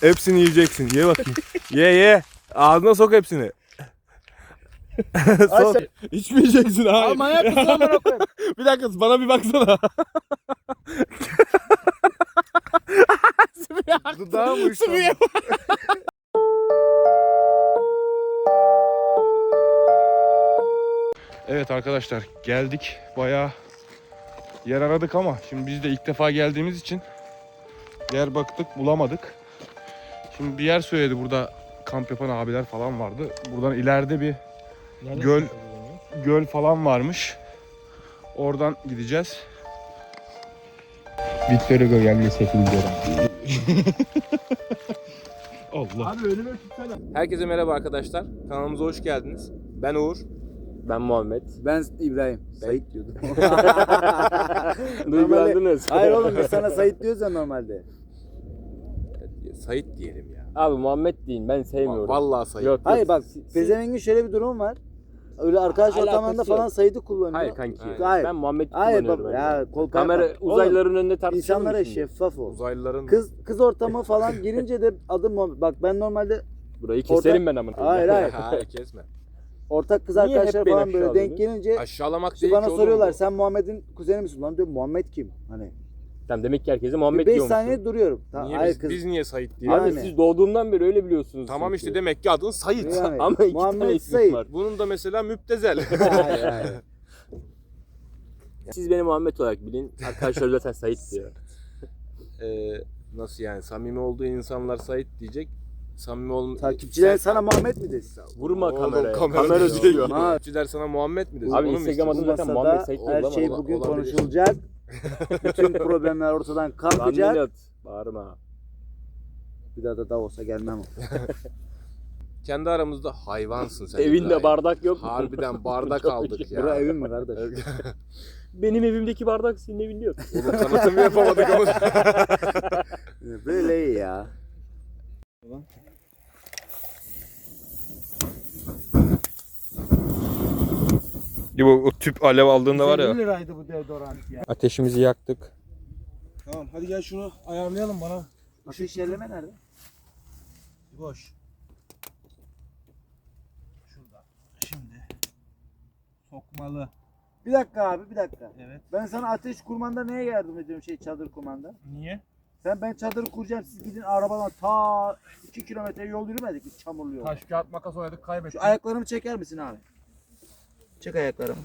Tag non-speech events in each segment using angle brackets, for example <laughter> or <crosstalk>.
Hepsini yiyeceksin. Ye bakayım. <laughs> ye ye. Ağzına sok hepsini. sok. İçmeyeceksin hayır. amına koyayım? <laughs> bir dakika bana bir baksana. Dudağım uyuştu. Evet arkadaşlar geldik. Bayağı yer aradık ama şimdi biz de ilk defa geldiğimiz için yer baktık bulamadık. Şimdi bir yer söyledi burada kamp yapan abiler falan vardı. Buradan ileride bir göl göl falan varmış. Oradan gideceğiz. Victor Hugo geldi sesi biliyorum. <laughs> Allah. Abi önüme tutsana. Herkese merhaba arkadaşlar. Kanalımıza hoş geldiniz. Ben Uğur. Ben Muhammed. Ben İbrahim. Sait <laughs> diyordum. <laughs> Duygulandınız. Hayır oğlum biz sana Sait diyoruz ya normalde. Sait diyelim ya. Abi Muhammed deyin ben sevmiyorum. Vallahi Sait. Yok, Hayır bak Pezevengin şöyle bir durum var. Öyle arkadaş Alakası ortamlarında yok. falan Sait'i kullanıyor. Hayır kanki. Hayır. Ben Muhammed Hayır kullanıyorum. ben. ya kol Kamera kayma. Oğlum, uzaylıların önünde tartışalım İnsanlara şeffaf ol. Uzaylıların Kız kız ortamı falan girince de adım Muhammed. Bak ben normalde Burayı keserim ben amına. Hayır, hayır. <laughs> Hayır kesme. ortak kız Niye hep arkadaşlar beni falan böyle denk gelince Aşağılamak işte değil bana oğlum soruyorlar bu. sen Muhammed'in kuzeni misin? Lan diyorum Muhammed kim? Hani Tamam demek ki herkese Muhammed bir 5 diyormuşsun. saniye duruyorum. Tamam, Niye hayır biz, kız. biz niye Sait diye? Abi Yani. siz doğduğumdan beri öyle biliyorsunuz. Tamam çünkü. işte demek ki adın Sait. Yani, <laughs> Ama iki Muhammed tane ismi Sait. var. Bunun da mesela müptezel. <laughs> <laughs> hayır hayır. Siz beni Muhammed olarak bilin. Arkadaşlar zaten Sait diyor. Ee, nasıl yani samimi olduğu insanlar Sait diyecek. Samimi olm Takipçiler Sen- sana Muhammed mi desin? Vurma Oğlum, kameraya. kamera Kamera diyor. diyor. Ha. Takipçiler sana Muhammed mi desin? Abi Onu mu Instagram istiyorsun? adın zaten Bu Muhammed Sait her şey bugün olabilir. konuşulacak. <laughs> Bütün problemler ortadan kalkacak. Randelat. Bağırma. Bir daha da Davos'a gelmem. <laughs> Kendi aramızda hayvansın sen. Evinde İbrahim. bardak yok mu? Harbiden bardak <laughs> aldık ya. Bura evim mi kardeş? Benim evimdeki bardak senin evinde yok. Oğlum tanıtımı yapamadık ama. Böyle iyi ya. Bu o tüp alev aldığında var ya. liraydı bu deodorant ya. Ateşimizi yaktık. Tamam hadi gel şunu ayarlayalım bana. Ateş yerleme nerede? Boş. Şurada. Şimdi. Sokmalı. Bir dakika abi bir dakika. Evet. Ben sana ateş kurmanda neye yardım ediyorum şey çadır kurmanda? Niye? Sen ben çadır kuracağım siz gidin arabadan ta 2 kilometre yol yürümedik biz çamurlu yol. Taş kağıt makas oynadık kaybettik. Şu ayaklarımı çeker misin abi? Çek ayaklarımı.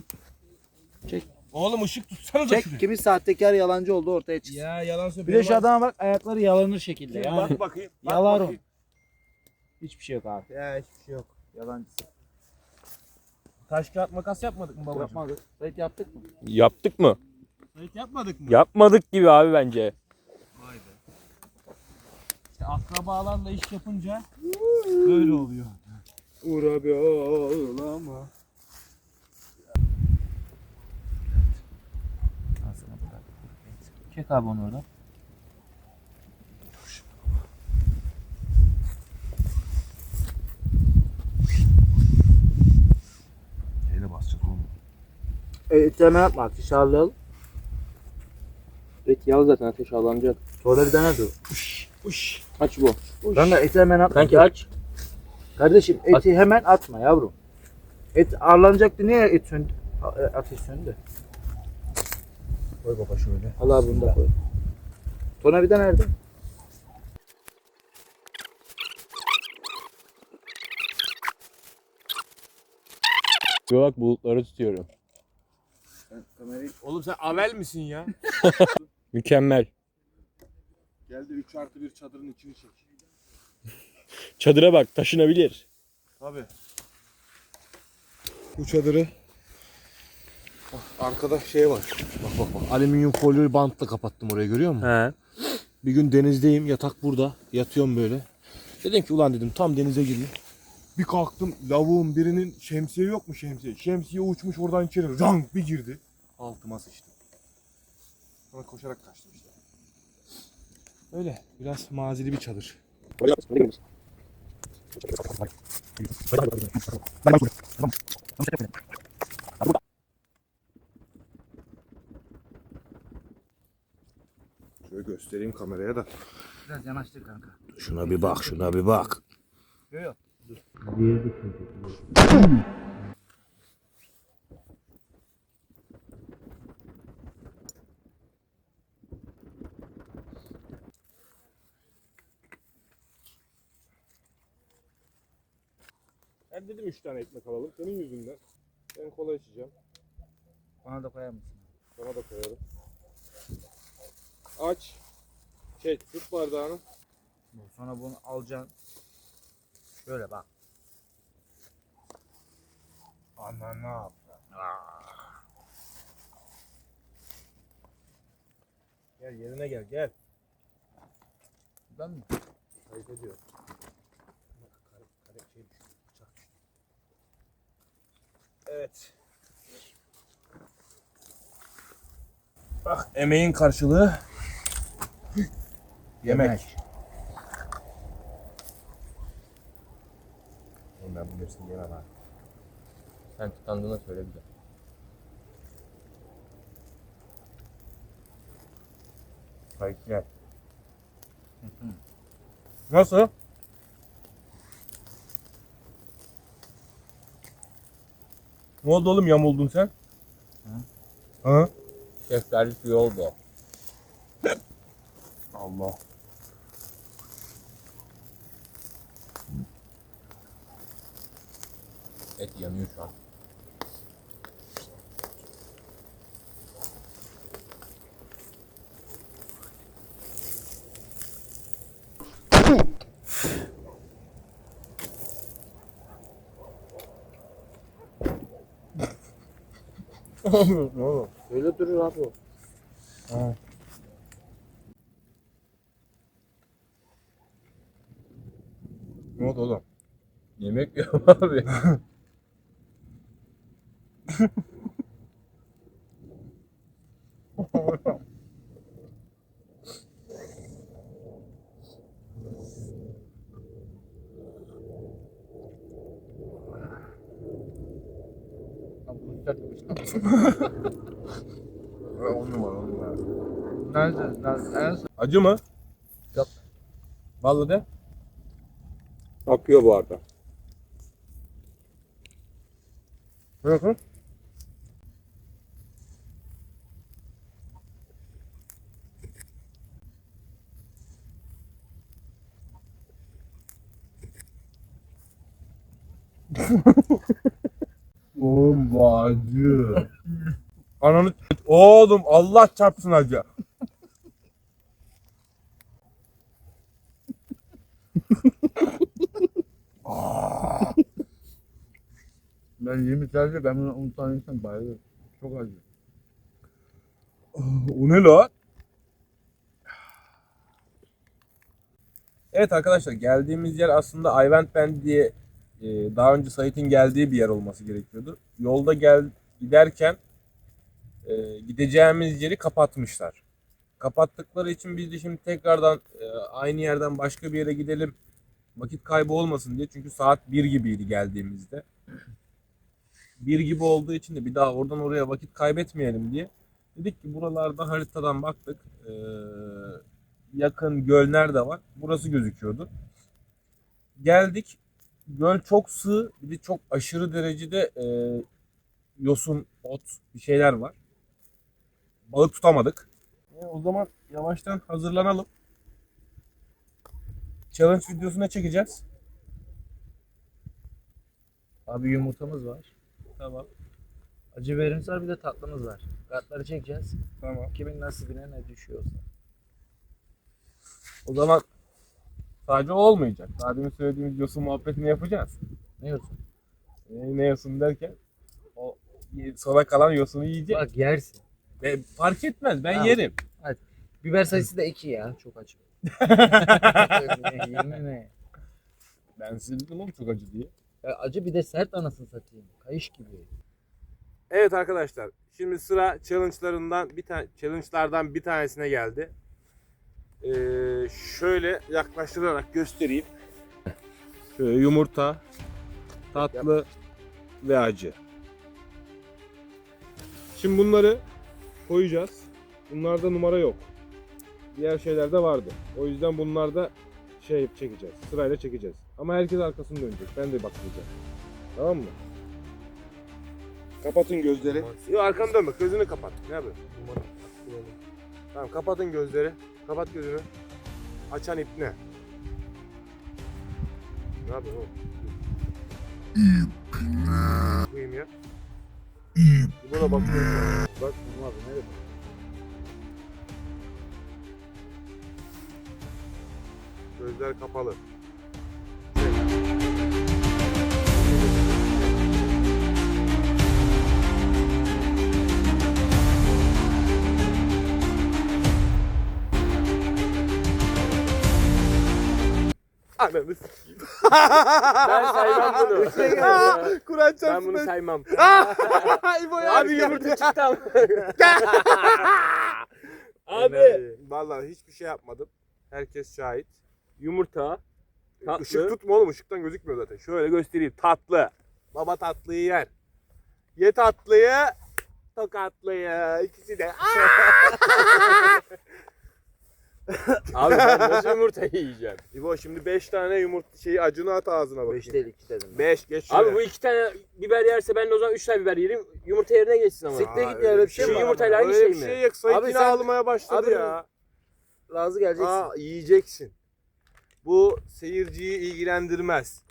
Oğlum ışık tutsana da Çek şuraya. kimi sahtekar yalancı oldu ortaya çıksın. Ya yalan söylüyor. Bir de şu adama bak ayakları yalanır şekilde yani. Bak bakayım. Bak Yalar o. bakayım. Hiçbir şey yok abi. Ya hiçbir şey yok. Yalancısı. Taş kağıt makas yapmadık mı babacığım? Yapmadık. Sayit yaptık mı? Yaptık mı? Evet yapmadık mı? Yapmadık gibi abi bence. Vay be. İşte akrabalarla iş yapınca böyle oluyor. Uğur abi ağlama. Çek abi onu oradan. Neyle basacağız oğlum? Evet hemen atma ateş ağlayalım. Evet yağ zaten ateş ağlanacak. Sonra bir tane dur. Aç bu. Ben de eti hemen atma. Kanki aç. Kardeşim eti hemen atma yavrum. Et ağırlanacaktı niye et söndü? A- e, Ateş söndü. Koy baba şöyle. Al abi bunu da koy. Tornavida nerede? Yo bak bulutları tutuyorum. Kamerayı Oğlum sen avel misin ya? <laughs> Mükemmel. Geldi 3 artı 1 çadırın içini çek. Çadıra bak taşınabilir. Tabi. Bu çadırı Bak, arkada şey var. Bak bak bak. Alüminyum folyo bantla kapattım orayı görüyor musun? He. Bir gün denizdeyim yatak burada. Yatıyorum böyle. Dedim ki ulan dedim tam denize gireyim. Bir kalktım lavuğun birinin şemsiye yok mu şemsiye? Şemsiye uçmuş oradan içeri. Rang bir girdi. Altıma sıçtım. Sonra koşarak kaçtım işte. Öyle biraz mazili bir çadır. Şöyle göstereyim kameraya da. Biraz yanaştır kanka. Şuna bir bak, şuna bir bak. Yok yok. Ben dedim 3 tane ekmek alalım. Senin yüzünden. Ben kola içeceğim. Bana da koyar mısın? Sana da koyarım. Aç. Şey, tut bardağını. Sonra bunu alacaksın. Şöyle bak. Ana ne yaptı? Gel yerine gel gel. Ben mi? Kayıt ediyor. Kare, kare şey düştü. Bıçak düştü. Evet. Bak emeğin karşılığı yemek. Oğlum ben bunun hepsini yemem ha. Sen tıkandığında söyle bize. Kayıt gel. Nasıl? Ne oldu oğlum yamuldun sen? Ha? Şeftali suyu oldu. Allah. Et yanıyor şu an. Öyle durur abi o. Ne oldu oğlum? Yemek yiyorum abi. <laughs> On numara on numara. Nerede? Nerede? En son- Acı mı? Yok. Vallahi de. Akıyor bu arada. Bakın. <laughs> Oğlum bu acı. Ananı oğlum Allah çarpsın acı. Ben 20 tane ben bunu 10 tane insan bayılıyorum. Çok acı. O ne lan? Evet arkadaşlar geldiğimiz yer aslında Ayvent Bend diye e, daha önce Sait'in geldiği bir yer olması gerekiyordu. Yolda gel giderken e, gideceğimiz yeri kapatmışlar. Kapattıkları için biz de şimdi tekrardan e, aynı yerden başka bir yere gidelim. Vakit kaybı olmasın diye. Çünkü saat 1 gibiydi geldiğimizde. 1 gibi olduğu için de bir daha oradan oraya vakit kaybetmeyelim diye. Dedik ki buralarda haritadan baktık. Ee, yakın göl nerede var? Burası gözüküyordu. Geldik. Göl çok sığ. Bir de çok aşırı derecede e, yosun, ot bir şeyler var. Balık tutamadık. E, o zaman yavaştan hazırlanalım. Challenge videosuna çekeceğiz. Abi yumurtamız var. Tamam. Acı verimiz var bir de tatlımız var. Kartları çekeceğiz. Tamam. Kimin nasibine ne düşüyorsa. O zaman sadece o olmayacak. Daha demin söylediğimiz yosun muhabbetini yapacağız. Ne yiyorsun? E, ne yosun derken o sona kalan yosunu yiyeceğiz. Bak yersin. E, fark etmez ben Tamam. yerim. Biber sayısı da 2 ya. Çok acı. <laughs> Ben size dedim oğlum çok acı diye. Ya acı bir de sert anasını satayım. Kayış gibi. Evet arkadaşlar şimdi sıra challenge'larından bir tane challenge'lardan bir tanesine geldi. Ee, şöyle yaklaştırarak göstereyim. Şöyle yumurta, tatlı ve acı. Şimdi bunları koyacağız. Bunlarda numara yok. Diğer şeyler de vardı. O yüzden bunlar da şey çekeceğiz. Sırayla çekeceğiz. Ama herkes arkasını dönecek. Ben de bakmayacağım. Tamam mı? Kapatın gözleri. Yok arkanı dönme. Gözünü kapat. Ne yapıyorsun? Tamam kapatın gözleri. Kapat gözünü. Açan ip ne? Ne yapıyorsun oğlum? Koyayım ya. Buna bakıyorum. Bak Murat nerede? Gözler kapalı. Ananı sikeyim. <laughs> Ben saymam bunu. <laughs> Kur'an ben çarpsın. bunu saymam. <laughs> İbo ya. Abi yumurta çıktı ama. Abi. Vallahi hiçbir şey yapmadım. Herkes şahit. Yumurta. Tatlı. Işık tutma oğlum ışıktan gözükmüyor zaten. Şöyle göstereyim. Tatlı. Baba tatlıyı yer. Ye tatlıyı. Tokatlıyı. İkisi de. <laughs> Abi ben nasıl yumurta yiyeceğim? İbo şimdi 5 tane yumurta şeyi acını at ağzına bakayım. 5 değil 2 dedim. 5 geç şuraya. Abi bu iki tane biber yerse ben de o zaman üç tane biber yerim. Yumurta yerine geçsin ama. Siktir git ya öyle bir şey Şu mi var? yumurtayla aynı Öyle şey bir mi? şey yok. Sayın Abi sen- ağlamaya başladı Abi- ya. Razı geleceksin. Aa yiyeceksin. Bu seyirciyi ilgilendirmez.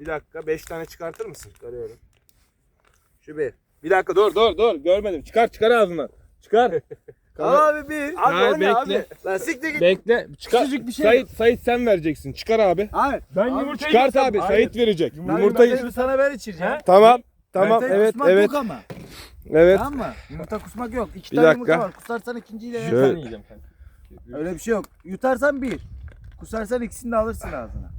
Bir dakika 5 tane çıkartır mısın? Görüyorum. Şu bir. Bir dakika dur dur dur görmedim. Çıkar çıkar ağzından. Çıkar. <laughs> Abi bir. Abi Hayır, o ne abi? bekle. Lan siktir git. Bekle. Çıkar. Küçücük bir şey Sait, Sait sen vereceksin. Çıkar abi. Hayır. Ben Abi, yumurtayı Çıkart abi. Hayır. Sait verecek. Yumurtayı Yumurtayı. sana ben içireceğim. Tamam. Tamam. Yumurtayı Evet kusmak evet. yok ama. Evet. Tamam mı? Yumurta kusmak yok. İki Bir tane dakika. yumurta var. Kusarsan ikinciyle yer. Şöyle- tane yiyeceğim kanka. Öyle bir şey yok. Yutarsan bir. Kusarsan ikisini de alırsın ağzına.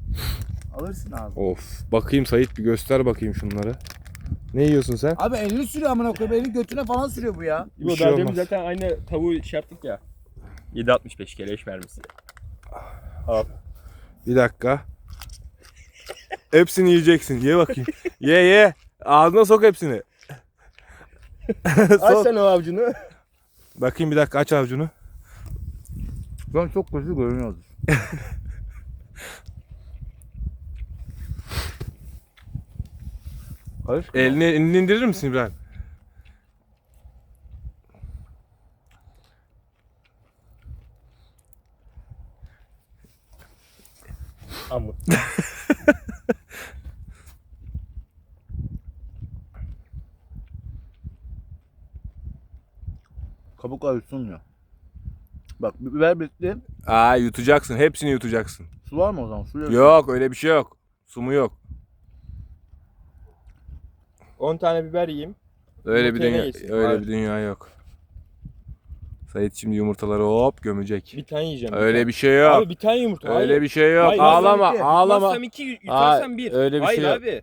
Alırsın ağzına. Of. Bakayım Sait bir göster bakayım şunları. Ne yiyorsun sen? Abi elini sürüyor amına koyayım. Elini götüne falan sürüyor bu ya. Bir İbo şey daha demin olmaz. zaten aynı tavuğu şey yaptık ya. 7.65 keleş mermisi. Bir dakika. Hepsini yiyeceksin. Ye bakayım. ye ye. Ağzına sok hepsini. Aç sok. sen o avucunu. Bakayım bir dakika aç avucunu. Ben çok kötü görünüyordur. Elini, elini indirir misin İbrahim? Amma. <laughs> Kabuk arasın ya. Bak biber bitti. Aa yutacaksın. Hepsini yutacaksın. Su var mı o zaman? Su yok. Yok öyle bir şey yok. Su mu yok. 10 tane biber yiyeyim. Öyle bir Yumurtaya dünya, yesin? öyle Hayır. bir dünya yok. Sait şimdi yumurtaları hop gömecek. Bir tane yiyeceğim. Öyle bir şey yok. Abi bir tane yumurta. öyle bir şey yok. Hayır, ağlama, iki. ağlama. Yutmazsam 2, yutarsam Hayır, 1. öyle bir Hayır şey yok. abi.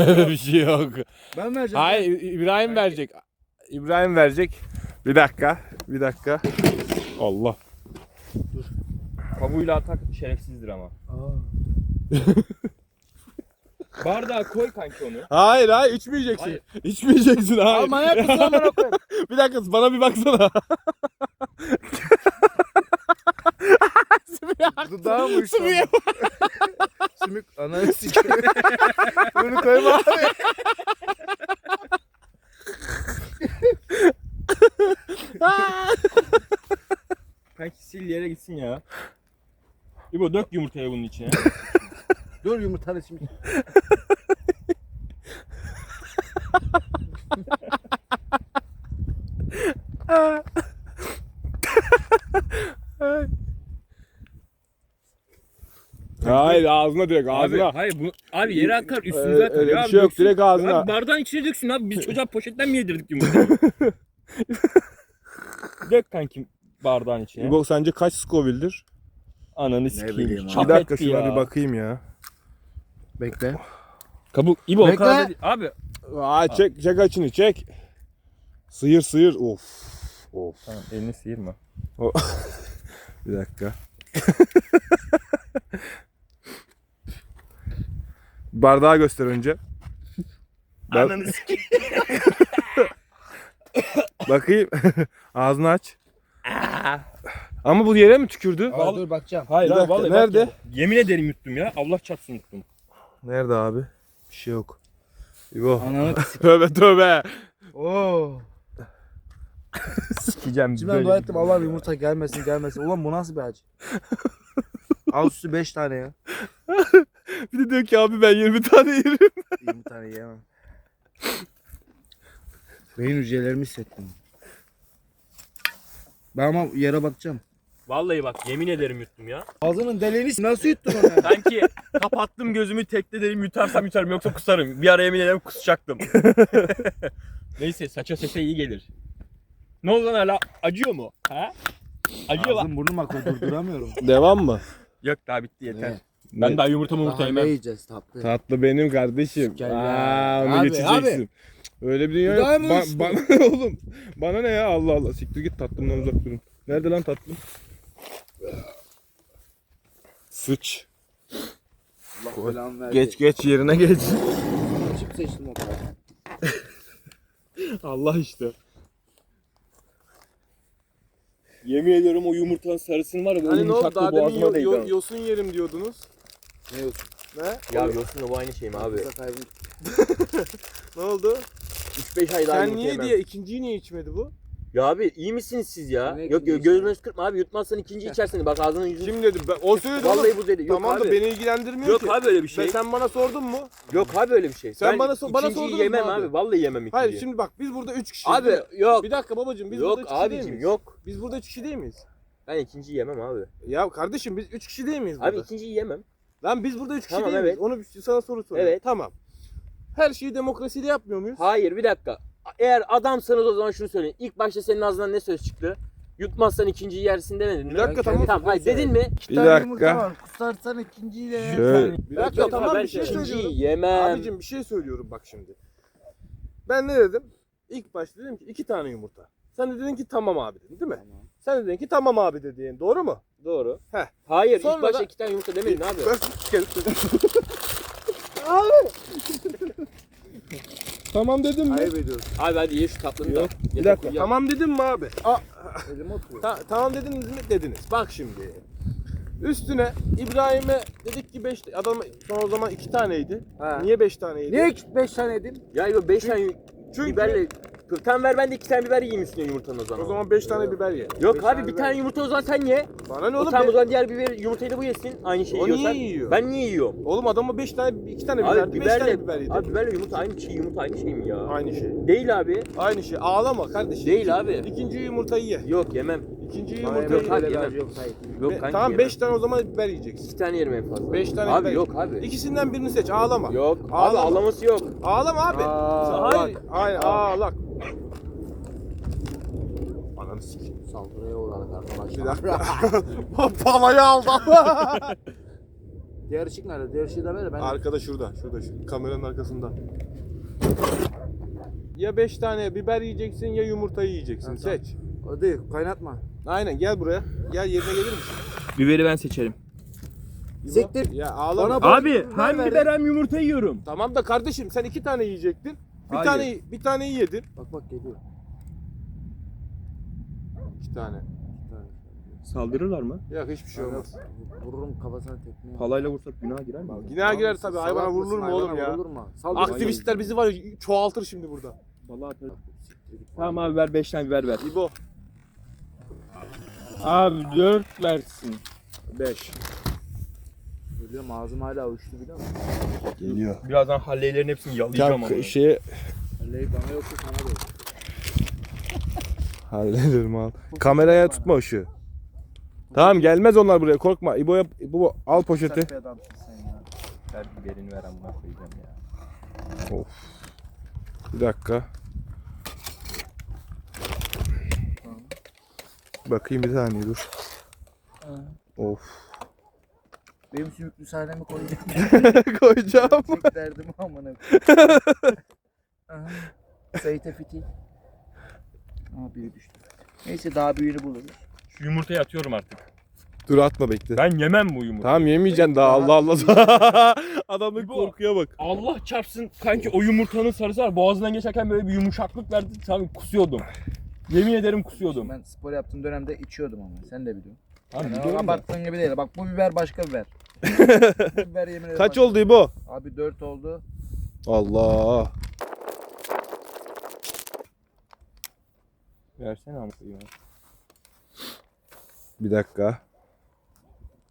<laughs> öyle bir şey yok. Ben vereceğim. Hayır İbrahim verecek. İbrahim verecek. Bir dakika. Bir dakika. Allah. Kabuğuyla atak şerefsizdir ama. Bardağa koy kanki onu. Hayır hayır içmeyeceksin. Hayır. İçmeyeceksin hayır. Aa, manyak mısın amına koyayım? bir dakika bana bir baksana. Dudağı mı uyuştu? Sümüğe Sümük ananı sikeyim. Bunu koyma abi. Kanki sil yere gitsin ya. İbo dök yumurtayı bunun içine. <laughs> Dur yumurtanı şimdi. Hayır ağzına direkt abi ağzına. hayır bu abi yere akar üstünüze Öyle- atar. öyle bir şey yok, döksün. direkt ağzına. Abi bardağın içine döksün abi. Biz çocuğa poşetten mi yedirdik yumurtayı? <laughs> Dök kanki bardağın içine. İbo sence kaç Scoville'dir? Ananı sikeyim. bileyim abi. Çap Bir dakika etti şuna ya. bir bakayım ya. Bekle. Kabuk İbo o Bekle. kadar da değil. Abi Aa, çek çek açını çek. Sıyır sıyır. Of. Of. Tamam elini sıyırma. <laughs> Bir dakika. <laughs> Bardağı göster önce. Ben- Ananı sikeyim. <laughs> Bakayım. Ağzını aç. Ama bu yere mi tükürdü? Aa, dur bakacağım. Hayır lan dakika, vallahi nerede? bak ya. Yemin ederim yuttum ya. Allah çarpsın yuttum. Nerede abi? Bir şey yok. İbo. Ananı <laughs> tövbe tövbe. Oo. Sikeceğim Şimdi ben dua ettim Allah'ım yumurta gelmesin gelmesin. Ulan bu nasıl bir acı? Al üstü 5 tane ya. <laughs> Bir de diyor ki abi ben 20 tane yerim. 20 tane yiyemem. Beyin hücrelerimi hissettim. Ben ama yere bakacağım. Vallahi bak yemin ederim yuttum ya. Ağzının deliğini nasıl yuttun onu <laughs> ya? Sanki kapattım gözümü tekte dedim yutarsam yutarım yoksa kusarım. Bir ara yemin ederim kusacaktım. <laughs> Neyse saça sese iyi gelir. Ne oldu lan hala? Acıyor mu? Ha? Acıyor lan. Ağzım burnum akıyor durduramıyorum. <laughs> Devam mı? Yok daha bitti yeter. Ne? Ben daha yumurta yumurta Daha ne yemem. yiyeceğiz tatlı? Tatlı benim kardeşim. Gel ya. Aa, onu Abi, geçeceksin. Öyle bir dünya yok. Ba- bana <laughs> oğlum? Bana ne ya Allah Allah. Siktir git tatlımdan uzak durun. Nerede lan tatlım? Sıç. Allah belamı verdi. Geç geç yerine geç. Çip seçtim o kadar. <laughs> Allah işte. Yemin ediyorum o yumurtanın sarısını var ya böyle Hani ne oldu? yumuşaklığı Daha demin boğazıma yo- değdi. yo- ama. yosun yerim diyordunuz. Ne yiyorsun? Ne? Ya yosunla bu aynı şey mi abi? Kaybın. <laughs> Ne oldu? 3-5 ay daha Sen niye yemem. diye ikinciyi niye içmedi bu? Ya abi iyi misiniz siz ya? Ne Yok yok ikincisi? gözünü kırpma abi yutmazsan ikinci içersin. Bak ağzının yüzünü. Kim dedi? Ben, o söyledi oğlum. Vallahi bu dedi. Yok Tamam abi. da beni ilgilendirmiyor Yok ki. abi öyle bir Ben- şey. sen bana sordun mu? Yok abi öyle bir şey. Sen Ben bana so- bana ikinciyi sordun mu yemem abi? abi. Vallahi yemem ikinciyi. Hayır şimdi bak biz burada 3 kişiyiz. Abi değil mi? yok. Bir dakika babacığım biz yok burada 3 kişi değil abicim miyiz? yok. Biz burada 3 kişi değil miyiz? Ben ikinciyi yemem abi. Ya kardeşim biz 3 kişi değil miyiz burada? Abi ikinciyi yemem. Lan biz burada 3 kişi Tamam, değil miyiz? evet. Onu bir- sana soru soruyorum. Evet. Tamam. Her şeyi demokrasiyle yapmıyor muyuz? Hayır bir dakika. Eğer adamsanız o zaman şunu söyleyin. İlk başta senin ağzından ne söz çıktı? Yutmazsan ikinciyi yersin demedin mi? Bir dakika Ben tamam. Tamam hayır dedin mi? Bir tane yumurta var. Kusarsan ikinciyle. Şöyle. Bir dakika yok, tamam ben bir şey ikinciyi söylüyorum. yemem. Abicim bir şey söylüyorum bak şimdi. Ben ne dedim? İlk başta dedim ki iki tane yumurta. Sen de dedin ki tamam abi dedin değil mi? Sen de dedin ki tamam abi dediğin doğru mu? Doğru. Heh. Hayır Sonra ilk başta da- iki tane yumurta demedin abi. Tamam dedim mi? Ayıp ediyorsun. Abi hadi ye şu tatlını da. Yok. Bir Ye dakika. tatlıyı. Tamam dedim mi abi? Aa, Elim oturuyor. ta- tamam dediniz mi? Dediniz. Bak şimdi. Üstüne İbrahim'e dedik ki 5 adam son o zaman 2 taneydi. Ha. Niye 5 taneydi? Niye 5 tane yedin? Ya yok 5 tane Çünkü biberle... Tamam ver ben de iki tane biber yiyeyim üstüne yumurtanın o zaman. o zaman 5 tane biber ye. Yok beş abi tane bir biber. tane yumurta o zaman sen ye. Bana ne O oğlum? tamam o zaman diğer biber yumurtayı da bu yesin. Aynı şeyi O niye yiyorsan. yiyor? Ben niye yiyorum? Oğlum adama 5 tane 2 tane Abi biber, 5 tane biberle, biber yedi. abi biberle yumurta aynı şey, yumurta aynı şey mi ya? Aynı şey. Değil abi. Aynı şey. Ağlama kardeşim. Değil abi. İkinci yumurtayı ye. Yok yemem. İkinci Hayır, yumurtayı yok, abi, yemem. yok, hayır. Yok Be- kanki tamam yemem. 5 tane o zaman biber yiyeceksin. İki tane yerim en fazla. 5 tane Abi biber. yok abi. İkisinden birini seç. Ağlama. Yok. Abi Ağlama. ağlaması yok. Ağlama abi. Aa, Hayır. Aynen. Ağlak. Ananı sikeyim. Saldırıya uğradık Bir arkadaşlar. dakika. <laughs> Palayı aldı. <laughs> Diğer ışık nerede? Diğer ışığı da ver. Ben Arkada şurada. Şurada şu kameranın arkasında. Ya 5 tane biber yiyeceksin ya yumurtayı yiyeceksin. Ha, tamam. Seç. O değil, kaynatma. Aynen gel buraya. Gel yerine gelir misin? Biberi ben seçerim. Siktir. Ya ağlama. Bana Abi biber hem ver biber hem yumurta yiyorum. Tamam da kardeşim sen iki tane yiyecektin. Bir Hayır. tane bir taneyi yedin. Bak bak geliyor. İki tane. Tane. Saldırırlar mı? Yok hiçbir şey olmaz. Vururum kafasına tekmeyi. Palayla vursak günaha girer mi abi? Günaha girer tabii. Salak Hayvana mısın? vurulur mu Hayvana oğlum ya? Vurulur mu? Saldır. Aktivistler bizi var ya çoğaltır şimdi burada. Vallahi atarım. Tamam abi ver 5 tane biber ver. İbo. Abi 4 versin. 5. Ölüyorum ağzım hala uçtu biliyor musun? Geliyor. Birazdan halleylerin hepsini yalayacağım ama. şeye Vallahi bana yoksa sana da yok. <laughs> hallederim al. Kameraya tutma ışığı. Tamam gelmez onlar buraya korkma. İbo'ya İbo al poşeti. Sert bir adamsın sen ya. Biberini koyacağım ya. Bir dakika. Bakayım bir saniye dur. Of. Benim sümüklü sahnemi koyacağım. <laughs> Koyacağım. Tek derdim amına. <laughs> Seyite fitil. Aa biri düştü. Neyse daha büyüğünü buluruz. Şu yumurtayı atıyorum artık. Dur atma bekle. Ben yemem bu yumurtayı. Tamam yemeyeceksin daha Allah Allah. <laughs> Adamın korkuya bak. Allah çarpsın kanki o yumurtanın sarısı var. Boğazından geçerken böyle bir yumuşaklık verdi. Tamam kusuyordum. Yemin ederim kusuyordum. Ben spor yaptığım dönemde içiyordum ama sen de biliyorsun. Abi Yani biliyorum da. abarttığın gibi değil. Bak bu biber başka biber. <laughs> bu biber yemin ederim Kaç başka. oldu bu? Abi 4 oldu. Allah. Versene amca ya. Bir dakika.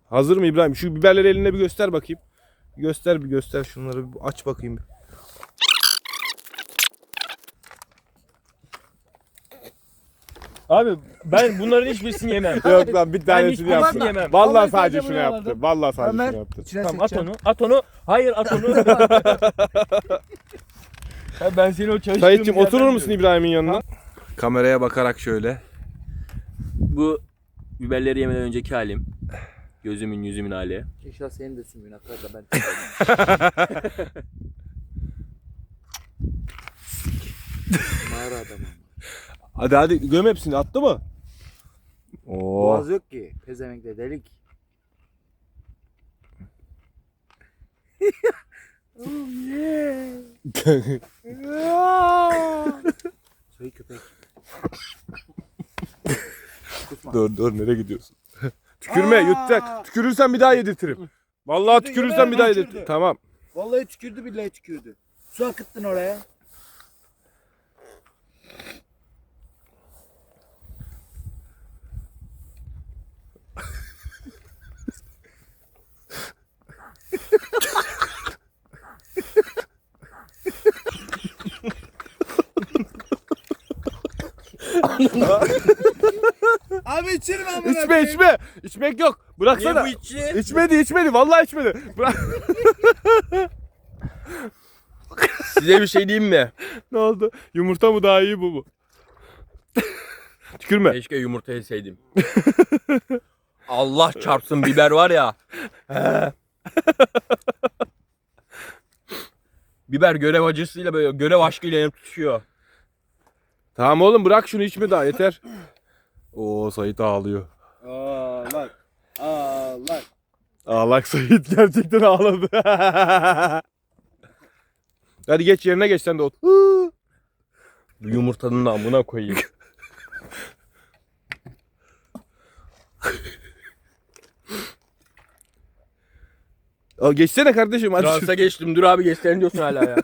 Hazır mı İbrahim? Şu biberleri eline bir göster bakayım. Göster bir göster şunları bir aç bakayım. Abi ben bunların hiçbirisini yemem. Yok lan bir tanesini yaptı. yemem. Vallahi Vallahi sadece sadece şunu yaptı. Vallahi sadece Ömer. şunu yaptı. İçine Tamam at sıkacağım. onu. At onu. Hayır at onu. <laughs> Ben seni o çalıştığım Sayitçim yerden oturur musun biliyorum. İbrahim'in yanına? Kameraya bakarak şöyle. Bu biberleri yemeden önceki halim. Gözümün yüzümün hali. İnşallah senin de sümüğün akar da ben. <laughs> Mağara adamı. Hadi hadi göm hepsini attı mı? Oo. Boğaz yok ki. Pezemekte delik. oh <laughs> yeah. Soy köpek. Kusma. dur dur nereye gidiyorsun? Tükürme yutacak. Tükürürsen bir daha yedirtirim. Vallahi Tükürdü, tükürürsen yemin bir daha ederim yedirtirim. Tamam. Vallahi tükürdü billahi tükürdü. Su akıttın oraya. İçerim amına İçme içme. İçmek yok. Bıraksana. Niye bu içi? İçmedi içmedi. Vallahi içmedi. Bırak. <laughs> Size bir şey diyeyim mi? ne oldu? Yumurta mı daha iyi bu mu? Tükürme. Keşke yumurta yeseydim. Allah çarpsın biber var ya. biber görev acısıyla böyle görev aşkıyla yanıp tutuşuyor. Tamam oğlum bırak şunu içme daha yeter. Oo Sait ağlıyor. Ağlak. Ağlak. Ağlak Sait <laughs> gerçekten ağladı. <laughs> Hadi geç yerine geç sen de ot. Bu yumurtanın amına koyayım. <laughs> Aa, geçsene kardeşim hadi. Fransa geçtim dur abi geçsen diyorsun hala ya.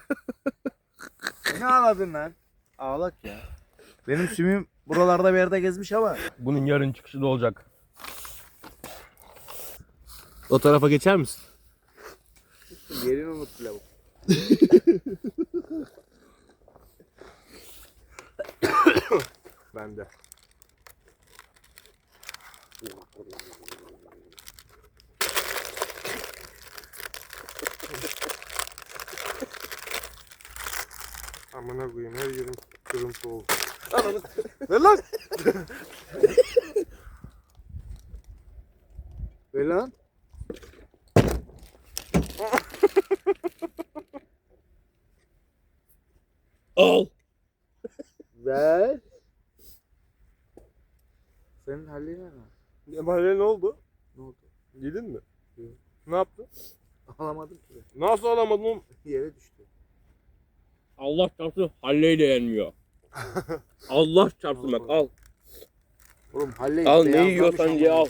Ne ağladın lan? Ağlak ya. Benim sümüğüm buralarda bir yerde gezmiş ama. Bunun yarın çıkışı da olacak. O tarafa geçer misin? Yerini unuttu lavuk. <coughs> Ben de. Amına koyayım her yerim kırıntı oldu. Ananı. <laughs> Ver lan. <laughs> Ver lan. <laughs> Al. Ver. Senin halin ne lan? Emanuel ne oldu? Ne oldu? Yedin mi? Yok. Ne yaptın? Alamadım ki. Nasıl alamadın oğlum? Yere düştü. Allah çarpsın halleyle yenmiyor. <laughs> Allah çarpsın bak al. Oğlum halle Al ne yiyorsan ye al.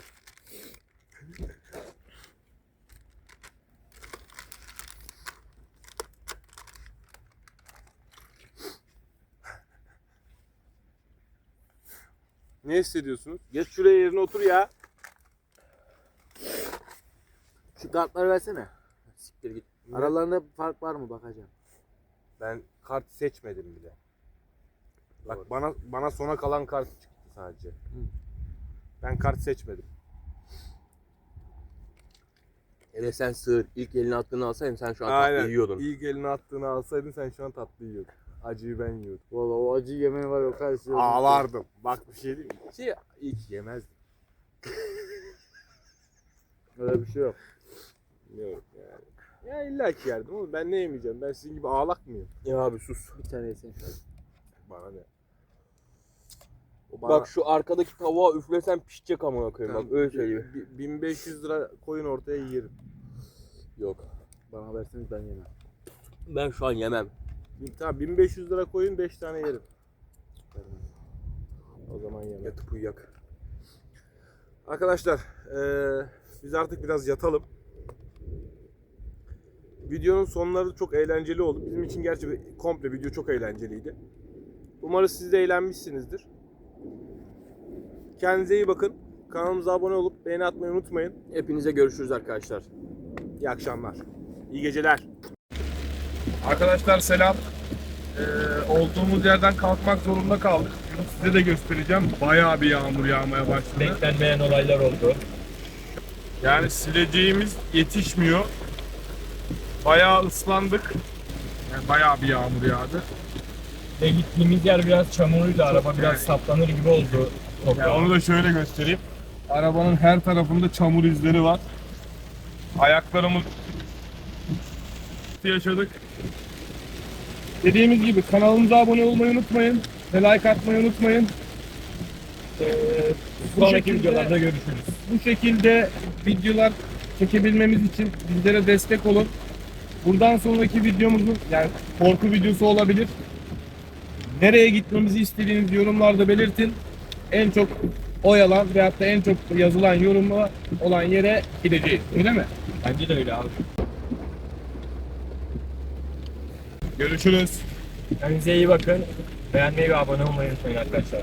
Ne hissediyorsunuz? Geç şuraya yerine otur ya. Şu kartları versene. Siktir git. Aralarında fark var mı bakacağım. Ben kart seçmedim bile. Bak bana bana sona kalan kart çıktı sadece. Ben kart seçmedim. Hele sen sığır. İlk elini attığını alsaydın sen şu an Aynen. tatlı yiyordun. İlk eline attığını alsaydın sen şu an tatlı yiyordun. Acıyı ben yiyordum. Valla o acı yemen var o kadar şey. Ağlardım. Bak bir şey diyeyim mi? Şey, ilk yemezdim. <laughs> Öyle bir şey yok. Yok yani. Ya illa ki yerdim oğlum ben ne yemeyeceğim? Ben sizin gibi ağlak mıyım? Ya abi sus. Bir tane yesen şöyle. Bana ne? O bana- Bak şu arkadaki tavuğa üflesen pişecek amına koyayım. Bak öyle söyleyeyim. bi- 1500 lira koyun ortaya yerim. Yok. Bana verseniz ben yemem. Ben şu an yemem. Bin- Tamam 1500 lira koyun 5 tane yerim. O zaman yatıp uyuyak. Arkadaşlar eee, biz artık biraz yatalım. Videonun sonları çok eğlenceli oldu. Bizim için gerçi komple video çok eğlenceliydi. Umarız siz de eğlenmişsinizdir. Kendinize iyi bakın. Kanalımıza abone olup beğeni atmayı unutmayın. Hepinize görüşürüz arkadaşlar. İyi akşamlar. İyi geceler. Arkadaşlar selam. Ee, olduğumuz yerden kalkmak zorunda kaldık. Bunu size de göstereceğim. Bayağı bir yağmur yağmaya başladı. Beklenmeyen olaylar oldu. Yani sileceğimiz yetişmiyor. Bayağı ıslandık. Yani bayağı bir yağmur yağdı. Ve gittiğimiz yer biraz çamurluydu. Araba biraz saplanır gibi oldu. Yani onu da şöyle göstereyim. Arabanın her tarafında çamur izleri var. Ayaklarımız yaşadık. Dediğimiz gibi kanalımıza abone olmayı unutmayın. Ve like atmayı unutmayın. Ee, bu Sonraki şekilde- videolarda görüşürüz. bu şekilde videolar çekebilmemiz için bizlere destek olun. Buradan sonraki videomuzun yani korku videosu olabilir. Nereye gitmemizi istediğiniz yorumlarda belirtin. En çok oy alan veyahut da en çok yazılan yorumla olan yere gideceğiz. Öyle mi? Bence de öyle abi. Görüşürüz. Kendinize iyi bakın. Beğenmeyi ve abone olmayı unutmayın arkadaşlar.